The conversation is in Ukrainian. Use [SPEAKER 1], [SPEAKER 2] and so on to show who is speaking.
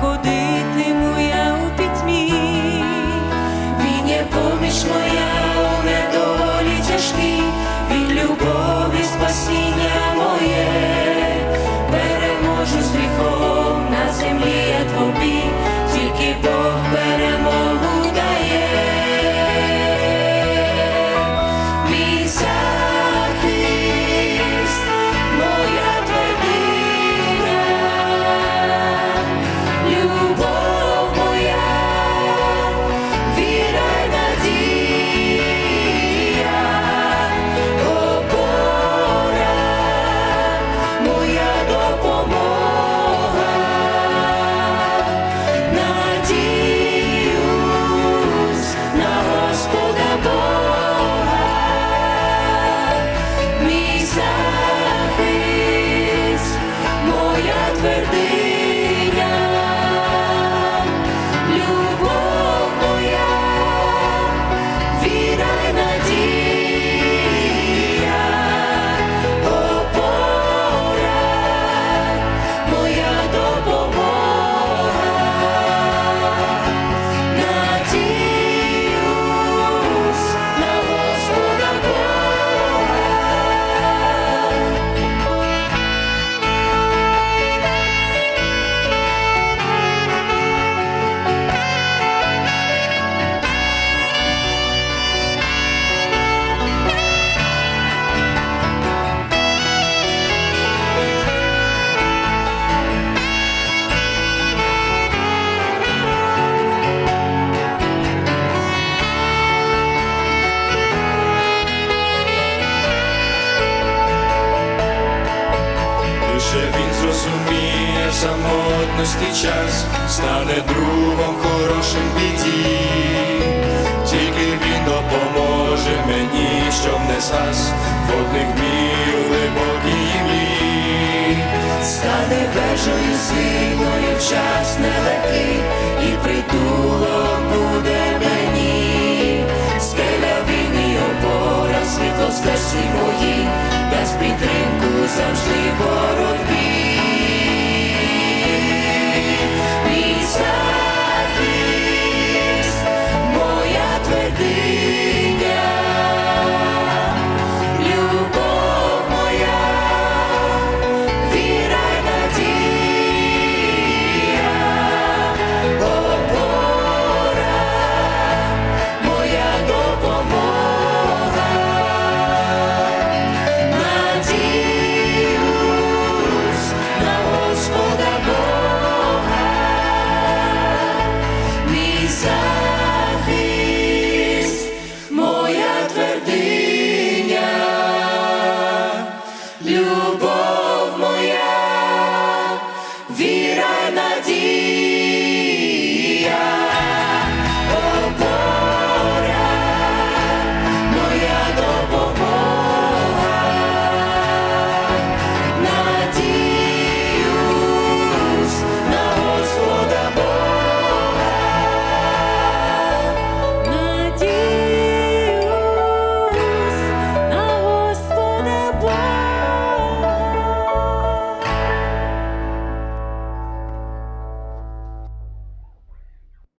[SPEAKER 1] ходитиму я у пітьмі, він є поміч моя у недолі тяжкий, він любов.
[SPEAKER 2] зрозуміє в самотності час, стане другом хорошим біді, тільки він допоможе мені, щоб не зас водних мій глибокій мій,
[SPEAKER 1] стане вежою сильною в час нелегкий і притулок буде мені, скеля війни опора, світло стежці мої, дасть підтримку завжди.